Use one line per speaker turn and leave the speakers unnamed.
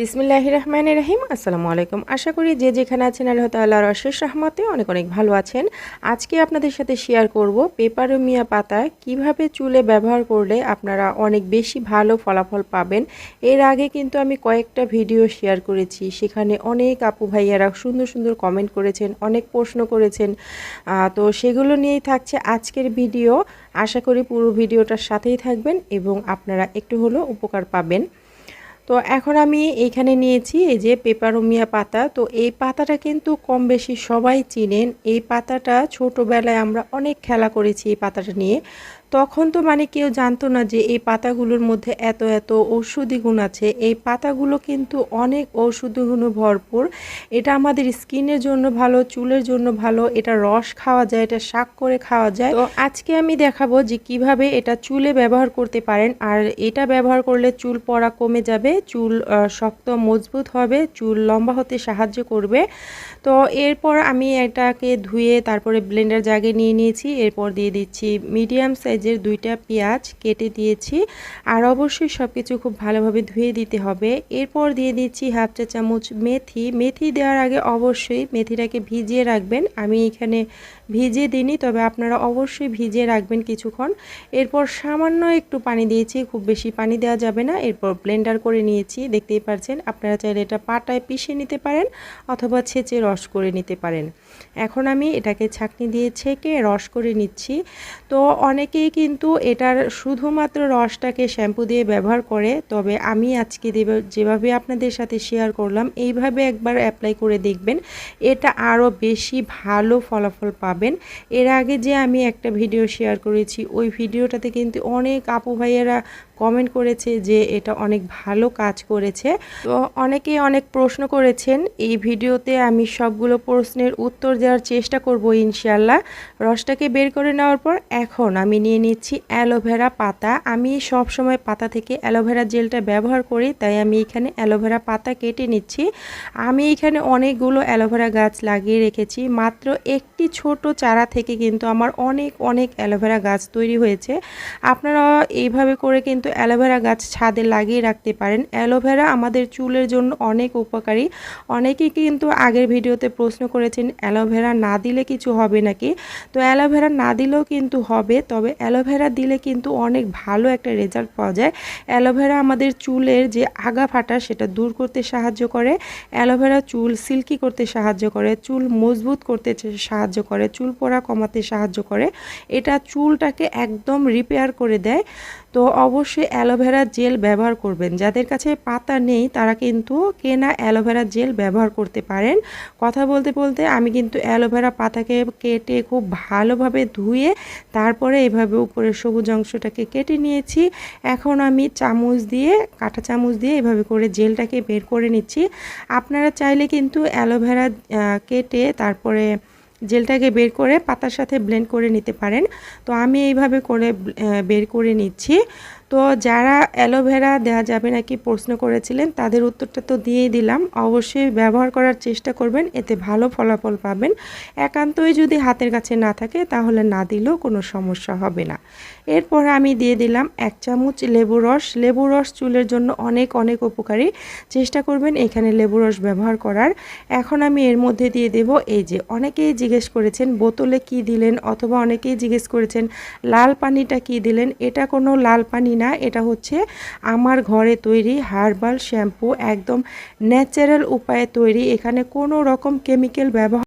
বিসমিল্লাহ রহমান রহিম, আসসালামু আলাইকুম। আশা করি যে যেখানে আছেন আল্লাহ তাল্লাহ রশেষ রহমতে অনেক অনেক ভালো আছেন। আজকে আপনাদের সাথে শেয়ার করব পেপারোমিয়া পাতা কীভাবে চুলে ব্যবহার করলে আপনারা অনেক বেশি ভালো ফলাফল পাবেন। এর আগে কিন্তু আমি কয়েকটা ভিডিও শেয়ার করেছি। সেখানে অনেক আপু ভাইয়ারা সুন্দর সুন্দর কমেন্ট করেছেন, অনেক প্রশ্ন করেছেন। তো সেগুলো নিয়েই থাকছে আজকের ভিডিও আশা করি পুরো ভিডিওটার সাথেই থাকবেন এবং আপনারা একটু হলেও উপকার পাবেন। তো এখন আমি এইখানে নিয়েছি এই যে পেপারোমিয়া পাতা। তো এই পাতাটা কিন্তু কম বেশি সবাই চিনেন। এই পাতাটা ছোটোবেলায় আমরা অনেক খেলা করেছি এই পাতাটা নিয়ে। তখন তো মানে কেউ জানতো না যে এই পাতাগুলোর মধ্যে এত এত ঔষধি গুণ আছে। এই পাতাগুলো কিন্তু অনেক ঔষধি গুণে ভরপুর। এটা আমাদের স্কিনের জন্য ভালো, চুলের জন্য ভালো, এটা রস খাওয়া যায়, এটা শাক করে খাওয়া যায়। তো আজকে আমি দেখাবো যে কীভাবে এটা চুলে ব্যবহার করতে পারেন। আর এটা ব্যবহার করলে চুল পড়া কমে যাবে, চুল শক্ত মজবুত হবে, চুল লম্বা হতে সাহায্য করবে। তো এরপর আমি এটাকে ধুয়ে তারপরে ব্লেন্ডার জাগে নিয়ে নিয়েছি। এরপর দিয়ে দিচ্ছি মিডিয়াম সাইজের দুইটা পেঁয়াজ কেটে দিয়েছি। আর অবশ্যই সব কিছু খুব ভালোভাবে ধুয়ে দিতে হবে। এরপর দিয়ে দিচ্ছি হাফ চা চামচ মেথি। মেথি দেওয়ার আগে অবশ্যই মেথিটাকে ভিজিয়ে রাখবেন। আমি এখানে ভিজিয়ে দিইনি, তবে আপনারা অবশ্যই ভিজিয়ে রাখবেন কিছুক্ষণ। এরপর সামান্য একটু পানি দিয়েছি, খুব বেশি পানি দেওয়া যাবে না। এরপর ব্লেন্ডার করে নিয়েছি, দেখতেই পাচ্ছেন আপনারা চাইলে এটা পাটায় পিষে নিতে পারেন অথবা ছেঁচে রস করে নিতে পারেন। এখন আমি এটাকে ছাঁকনি দিয়ে ছেঁকে রস করে নিচ্ছি। তো অনেকেই কিন্তু এটার শুধুমাত্র রসটাকে শ্যাম্পু দিয়ে ব্যবহার করে, তবে আমি আজকে যেভাবে আপনাদের সাথে শেয়ার করলাম, এইভাবে একবার অ্যাপ্লাই করে দেখবেন, এটা আরও বেশি ভালো ফলাফল পাবেন। এর আগে যে আমি একটা ভিডিও শেয়ার করেছি, ওই ভিডিওটাতে কিন্তু অনেক আপু ভাইয়েরা কমেন্ট করেছে যে এটা অনেক ভালো কাজ করেছে। তো অনেকে অনেক প্রশ্ন করেছেন, এই ভিডিওতে আমি সবগুলো প্রশ্নের উত্তর দেওয়ার চেষ্টা করব ইনশাল্লাহ রসটাকে বের করে নেওয়ার পর এখন আমি নিয়ে নিচ্ছি অ্যালোভেরা পাতা। আমি সব সময় পাতা থেকে অ্যালোভেরা জেলটা ব্যবহার করি, তাই আমি এখানে অ্যালোভেরা পাতা কেটে নিচ্ছি। আমি এখানে অনেকগুলো অ্যালোভেরা গাছ লাগিয়ে রেখেছি, মাত্র একটি ছোট চারা থেকে কিন্তু আমার অনেক অনেক অ্যালোভেরা গাছ তৈরি হয়েছে। আপনারা এইভাবে করে কিন্তু অ্যালোভেরা গাছ ছাদে লাগিয়ে রাখতে পারেন। অ্যালোভেরা আমাদের চুলের জন্য অনেক উপকারী। অনেকেই কিন্তু আগের ভিডিওতে প্রশ্ন করেছেন, অ্যালোভেরা না দিলে কিছু হবে নাকি? তো অ্যালোভেরা না দিলেও কিন্তু হবে, তবে অ্যালোভেরা দিলে কিন্তু অনেক ভালো একটা রেজাল্ট পাওয়া যায়। অ্যালোভেরা আমাদের চুলের যে আগা ফাটা সেটা দূর করতে সাহায্য করে। অ্যালোভেরা চুল সিল্কি করতে সাহায্য করে, চুল মজবুত করতে চে- সাহায্য করে, চুল পড়া কমাতে সাহায্য করে। এটা চুলটাকে একদম রিপেয়ার করে দেয়। তো অবশ্যই অ্যালোভেরা জেল ব্যবহার করবেন। যাদের কাছে পাতা নেই, তারা কিন্তু কেনা অ্যালোভেরা জেল ব্যবহার করতে পারেন। কথা বলতে বলতে আমি কিন্তু অ্যালোভেরা পাতাকে কেটে খুব ভালোভাবে ধুয়ে, তারপরে এভাবে উপরের সবুজ অংশটাকে কেটে নিয়েছি। এখন আমি চামচ দিয়ে, কাঁটা চামচ দিয়ে এভাবে করে জেলটাকে বের করে নিচ্ছি। আপনারা চাইলে কিন্তু অ্যালোভেরা কেটে তারপরে জেলটাকে বের করে পাতার সাথে ব্লেন্ড করে নিতে পারেন। তো আমি এইভাবে করে বের করে নিচ্ছি। তো যারা অ্যালোভেরা দেওয়া যাবে নাকি প্রশ্ন করেছিলেন, তাদের উত্তরটা তো দিয়েই দিলাম। অবশ্যই ব্যবহার করার চেষ্টা করবেন, এতে ভালো ফলাফল পাবেন। একান্তই যদি হাতের কাছে না থাকে, তাহলে না দিলেও কোনো সমস্যা হবে না। এরপর আমি দিয়ে দিলাম এক চামচ লেবু রস। লেবু রস চুলের জন্য অনেক অনেক উপকারী। চেষ্টা করবেন এখানে লেবু রস ব্যবহার করার। এখন আমি এর মধ্যে দিয়ে দেব এই যে, অনেকেই জিজ্ঞেস করেছেন, বোতলে কি দিলেন? অথবা অনেকেই জিজ্ঞেস করেছেন, লাল পানিটা কি দিলেন? এটা কোনো লাল পানি না, এটা হচ্ছে আমার ঘরে তৈরি হার্বাল শ্যাম্পু, একদম ন্যাচারাল উপায়ে তৈরি। এখানে কোনো রকম কেমিক্যাল ব্যবহার